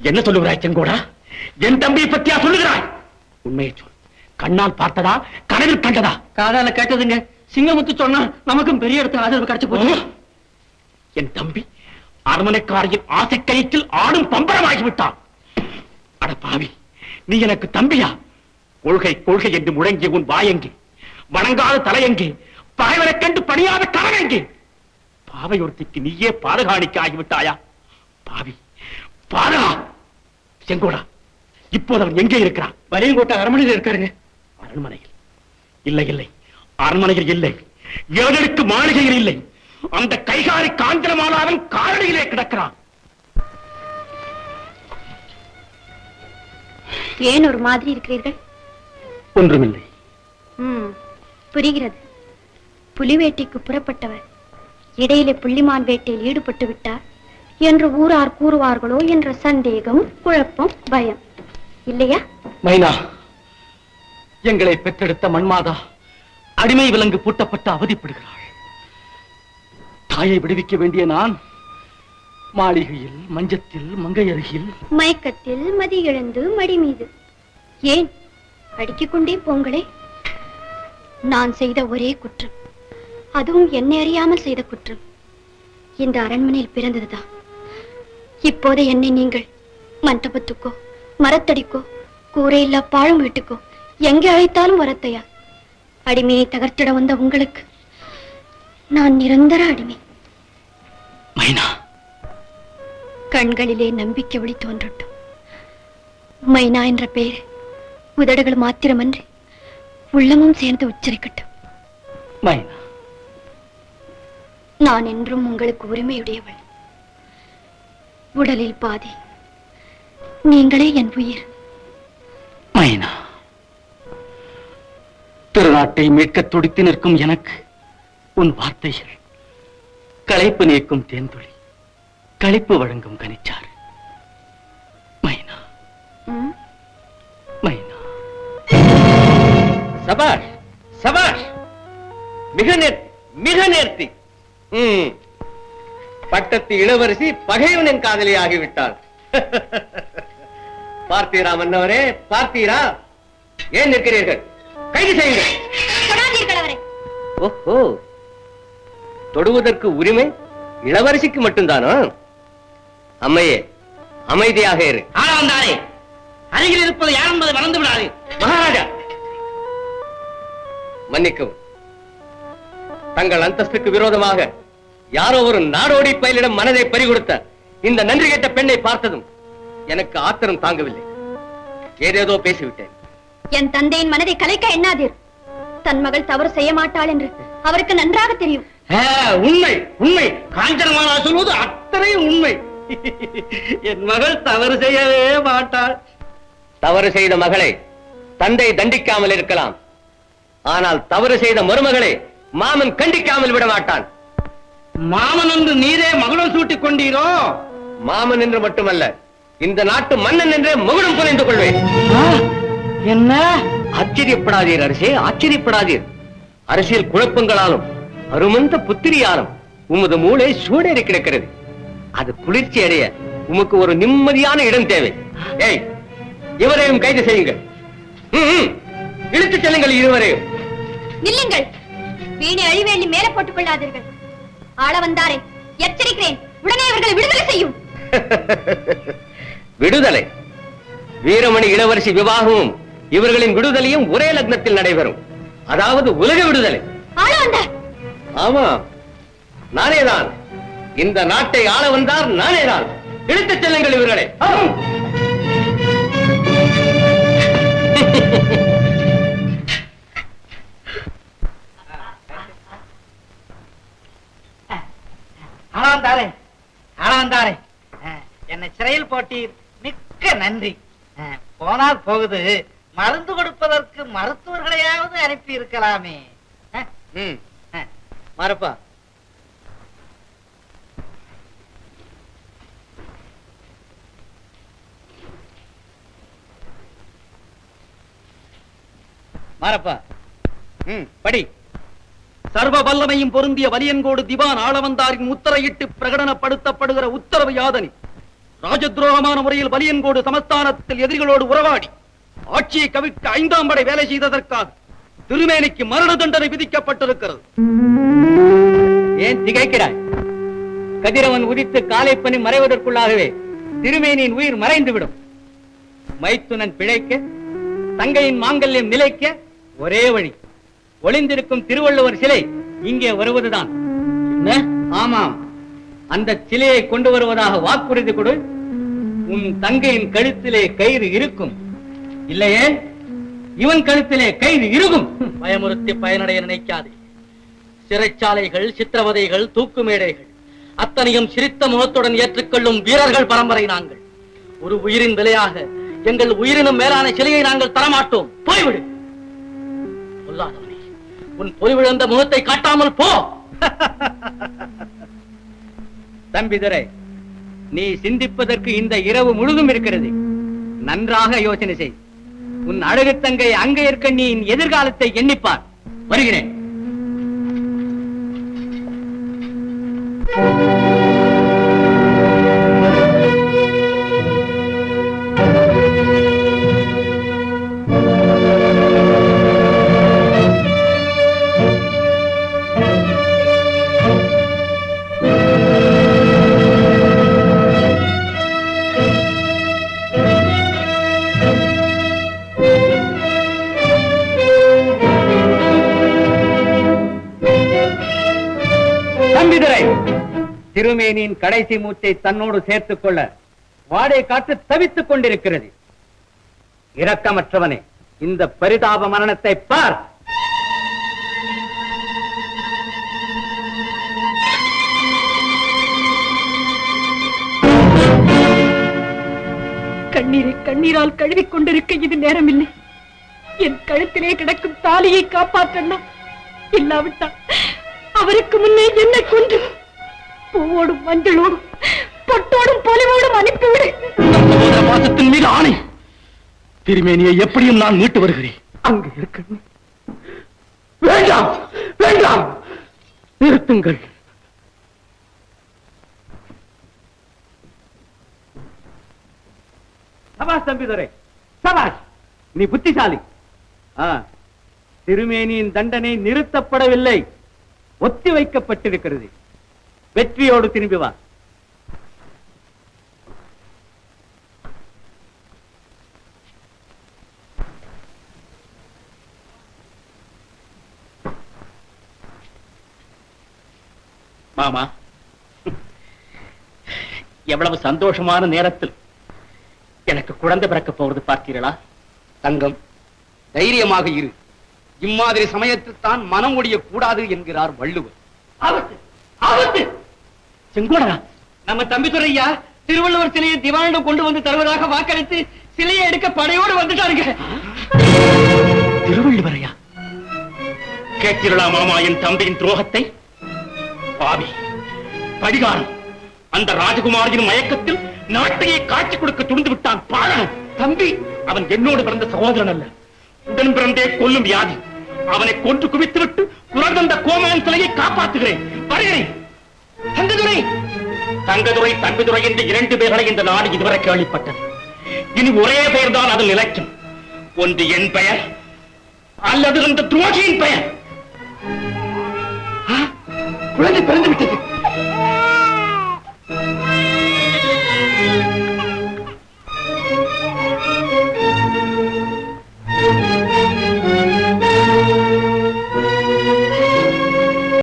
என்ன சொல்லுகிறாய் செங்கோடா? என் தம்பியை பத்தியா சொல்லுகிறாய்? உண்மையை சொல். கண்ணால் பார்த்ததா? கனவில் கண்டதா? காதால கேட்டதுங்க. சிங்கமுத்து சொன்னா நமக்கும் பெரிய இடத்துல ஆதரவு கிடைச்சு போச்சு. என் தம்பி அரண்மனைக்காரியின் ஆசை கயிற்றில் ஆடும் பம்பரமாகி விட்டான் அட பாவி நீ எனக்கு தம்பியா? கொள்கை கொள்கை என்று முழங்கிய உன் வாயெங்கே வணங்காத தலையெங்கே பகைவனைக் கண்டு பணியாத கரவெங்கே பாவையொருத்திக்கு நீயே பாதகாணிக்க ஆகிவிட்டாயா? பாவி பாதகா செங்கோடா இப்போது அவன் எங்கே இருக்கிறான்? வலியங்கோட்டை அரண்மனையில் இருக்காருங்க. அரண்மனையில். இல்லை இல்லை. அரண்மனையில் இல்லை. ஏழருக்கு மாளிகையில் இல்லை. அந்த கைகாரி காஞ்சனமாலாவின் காரணியிலே கிடக்கிறான். ஏன் ஒரு மாதிரி இருக்கிறீர்கள்? ஒன்றுமில்லை. ம், புரிகிறது. புலி வேட்டைக்கு புறப்பட்டவர் இடையிலே புள்ளிமான் வேட்டையில் ஈடுபட்டு விட்டார். என்று ஊரார் கூறுவார்களோ என்ற சந்தேகம் குழப்பம் பயம். இல்லையா? மைனா எங்களை பெற்றெடுத்த மண்மாதா அடிமை விலங்கு பூட்டப்பட்டு அவதிப்படுகிறாள். தாயை விடுவிக்க வேண்டிய நான் மாளிகையில் மஞ்சத்தில் மங்கை அருகில். மயக்கத்தில் மதி இழந்து மடி மீது. ஏன்? அடிக்கிக் கொண்டே போங்களே. நான் செய்த ஒரே குற்றம். அதுவும் என்னை அறியாமல் செய்த குற்றம். இந்த அரண்மனையில் பிறந்ததுதான். இப்போது என்னை நீங்கள் மண்டபத்துக்கோ மரத்தடிக்கோ கூரையில்லா பாழும் வீட்டுக்கோ எங்கே அழைத்தாலும் வரத்தையா? அடிமையை தகர்த்திட வந்த உங்களுக்கு நான் நிரந்தர அடிமை. மைனா. கண்களிலே நம்பிக்கை ஒளி தோன்றட்டும். மைனா என்ற பெயர் உதடுகள் மாத்திரமன்றி உள்ளமும் சேர்ந்து உச்சரிக்கட்டும். மைனா. நான் என்றும் உங்களுக்கு உரிமையுடையவள். உடலில் பாதி. நீங்களே என் உயிர். மைனா திருநாட்டை மீட்க துடித்து நிற்கும் எனக்கு உன் வார்த்தைகள் களைப்பு நீக்கும் தேன்துளி களிப்பு வழங்கும் கனிச்சாறு. மைனா? மைனா. சபாஷ் சபாஷ் மிக நேர் மிக நேர்த்தி. ம். பட்டத்து இளவரசி பகைவனின் காதலி ஆகிவிட்டாள். பார்த்தீரா மன்னவரே பார்த்தீரா ஏன் நிற்கிறீர்கள்? கைது செய்யுங்கள். ஓஹோ தொடுவதற்கு உரிமை இளவரசிக்கு மட்டும்தானோ? அம்மையே அமைதியாக இரு. ஆனா வந்தாரே அருகில் இருப்பது யார் என்பதை மறந்து விடாதே. மகாராஜா! மன்னிக்கவும். தங்கள் அந்தஸ்துக்கு விரோதமாக யாரோ ஒரு நாடோடி பயலிடம் மனதை பறிகொடுத்த இந்த நன்றி கெட்ட பெண்ணை பார்த்ததும் எனக்கு ஆத்திரம் தாங்கவில்லை. ஏதேதோ பேசிவிட்டேன். என் தந்தையின் மனதை கலைக்க எண்ணாதீர். தன் மகள் தவறு செய்ய மாட்டாள் என்று அவருக்கு நன்றாக தெரியும். உண்மை உண்மை. காஞ்சனமாலா சொல்வது அத்தனையும் உண்மை. என் மகள் தவறு செய்யவே மாட்டாள். தவறு செய்த மகளை தந்தை தண்டிக்காமல் இருக்கலாம். ஆனால் தவறு செய்த மருமகளை மாமன் கண்டிக்காமல் விட மாட்டான். மாமன் என்று நீரே மகுடம் சூட்டிக் கொண்டீரோ? மாமன் என்று மட்டுமல்ல இந்த நாட்டு மன்னன் என்றே மகுடம் புரிந்து கொள்வேன். என்ன? ஆச்சரியப்படாதீர் அரசே ஆச்சரியப்படாதீர் அரசியல் குழப்பங்களாலும் அருமந்த புத்திரியாலும் உமது மூளை சூடேறி கிடக்கிறது. அது குளிர்ச்சி அடைய உமக்கு ஒரு நிம்மதியான இடம் தேவை. ஏய் இவரையும் கைது செய்யுங்கள். ம், ம். இழுத்துச் செல்லுங்கள் இருவரையும். நில்லுங்கள். வீணை அழிவேலி மேல போட்டுக் கொள்ளாதீர்கள். ஆள வந்தாரே. எச்சரிக்கிறேன். உடனே அவர்களை விடுதலை செய்யும். விடுதலை. வீரமணி இளவரசி விவாகமும் இவர்களின் விடுதலையும் ஒரே லக்னத்தில் நடைபெறும். அதாவது உலக விடுதலை. ஆமா. நானேதான். இந்த நாட்டை ஆள வந்தார் நானேதான். இழுத்துச் செல்லுங்கள் இவர்களை. போட்டீர் மிக்க நன்றி. போனால் போகுது. மருந்து கொடுப்பதற்கு மருத்துவர்களையாவது அனுப்பி இருக்கலாமே. அஹ், ம். அஹ். மாரப்பா மாரப்பா ம். படி. சர்வ வல்லமையும் பொருந்திய வலியன்கோடு திவான் ஆளவந்தாரின் உத்தரையிட்டு பிரகடனப்படுத்தப்படுகிற உத்தரவு யாதனி ராஜதுரோகமான முறையில் வலியன்கோடு சமஸ்தானத்தில் எதிரிகளோடு உறவாடி ஆட்சியை கவிழ்க்க ஐந்தாம் படை வேலை செய்ததற்காக திருமேனிக்கு மரண தண்டனை விதிக்கப்பட்டிருக்கிறது. ஏன் திகைக்கிறாய்? கதிரவன் உதித்து காலை பணி மறைவதற்குள்ளாகவே திருமேனியின் உயிர் மறைந்துவிடும். மைத்துனன் பிழைக்க தங்கையின் மாங்கல்யம் நிலைக்க ஒரே வழி. ஒளிந்திருக்கும் திருவள்ளுவர் சிலை இங்கே வருவதுதான். ஆமாம். அந்த சிலையை கொண்டு வருவதாக வாக்குறுதி கொடு. உன் தங்கையின் கழுத்திலே கயிறு இருக்கும். இல்லையே? இவன் கழுத்திலே கயிறு இருக்கும் பயமுறுத்தி பயனடைய நினைக்காதே. சிறைச்சாலைகள் சித்திரவதைகள் தூக்கு மேடைகள் அத்தனையும் சிரித்த முகத்துடன் ஏற்றுக்கொள்ளும் வீரர்கள் பரம்பரை நாங்கள். ஒரு உயிரின் விலையாக எங்கள் உயிரினும் மேலான சிலையை நாங்கள் தரமாட்டோம். போய்விடு. பொல்லாதவனே உன் பொறிவிழந்த முகத்தை காட்டாமல் போ. தம்பிதுரை நீ சிந்திப்பதற்கு இந்த இரவு முழுதும் இருக்கிறது. நன்றாக யோசனை செய். உன் அழகு தங்கை அங்கே இருக்க நீ எதிர்காலத்தை எண்ணிப்பார். வருகிறேன். திருமேனியின் கடைசி மூச்சை தன்னோடு சேர்த்துக் கொள்ள வாடை காற்று தவித்துக் கொண்டிருக்கிறது. இரக்கமற்றவனே இந்த பரிதாப மரணத்தை பார்! கண்ணீரை கண்ணீரால் கழுவிக் கொண்டிருக்க இது நேரமில்லை. என் கழுத்திலே கிடக்கும் தாலியை காப்பாற்றண்ணா. இல்லாவிட்டால் அவருக்கு முன்னே என்னை கொன்று பூவோடும் மஞ்சளோடும் பொட்டோடும் பொலிவோடும் அனுப்பிவிடு பாசத்தின் மீது ஆணை. திருமேனியை எப்படியும் நான் மீட்டு வருகிறேன். அங்கு இருக்கணும். வேண்டாம் வேண்டாம். நிறுத்துங்கள். சபாஷ் தம்பிதுரை சபாஷ் நீ புத்திசாலி. ஆ, திருமேனியின் தண்டனை நிறுத்தப்படவில்லை. ஒத்தி வைக்கப்பட்டிருக்கிறது வெற்றியோடு திரும்பி வா. மாமா எவ்வளவு சந்தோஷமான நேரத்தில் எனக்கு குழந்தை பிறக்க போவது பார்த்தீர்களா? தங்கம் தைரியமாக இரு. இம்மாதிரி சமயத்தில் தான் மனம் ஒழிய கூடாது என்கிறார் வள்ளுவர். ஆபத்து ஆபத்து! செங்கோடரா நம்ம தம்பிதுரையா திருவள்ளுவர் சிலையை திவானிடம் கொண்டு வந்து தருவதாக வாக்களித்து சிலையை எடுக்க படையோடு வந்துட்டாருங்க. திருவள்ளுவரையா? கேட்டீர்களா மாமா என் தம்பியின் துரோகத்தை? பாவி படிகாரம் அந்த ராஜகுமாரியின் மயக்கத்தில் நாட்டையே காட்சி கொடுக்க துணிந்து விட்டான் பாழனும் தம்பி அவன் என்னோடு பிறந்த சகோதரன் அல்ல. உடன் பிறந்தே கொல்லும் வியாதி. அவனை கொன்று குவித்து விட்டு குரந்தந்த கோமான் சிலையை காப்பாற்றுகிறேன். வருகிறேன். தங்கதுரை! தங்கதுரை தம்பிதுரை என்று இரண்டு பேர்களை இந்த நாடு இதுவரை கேள்விப்பட்டது. இனி ஒரே பெயர் தான் அதில் இலக்கியம் ஒன்று என் பெயர் அல்லது அந்த துரோகியின் பெயர். குழந்தை பிறந்து விட்டது.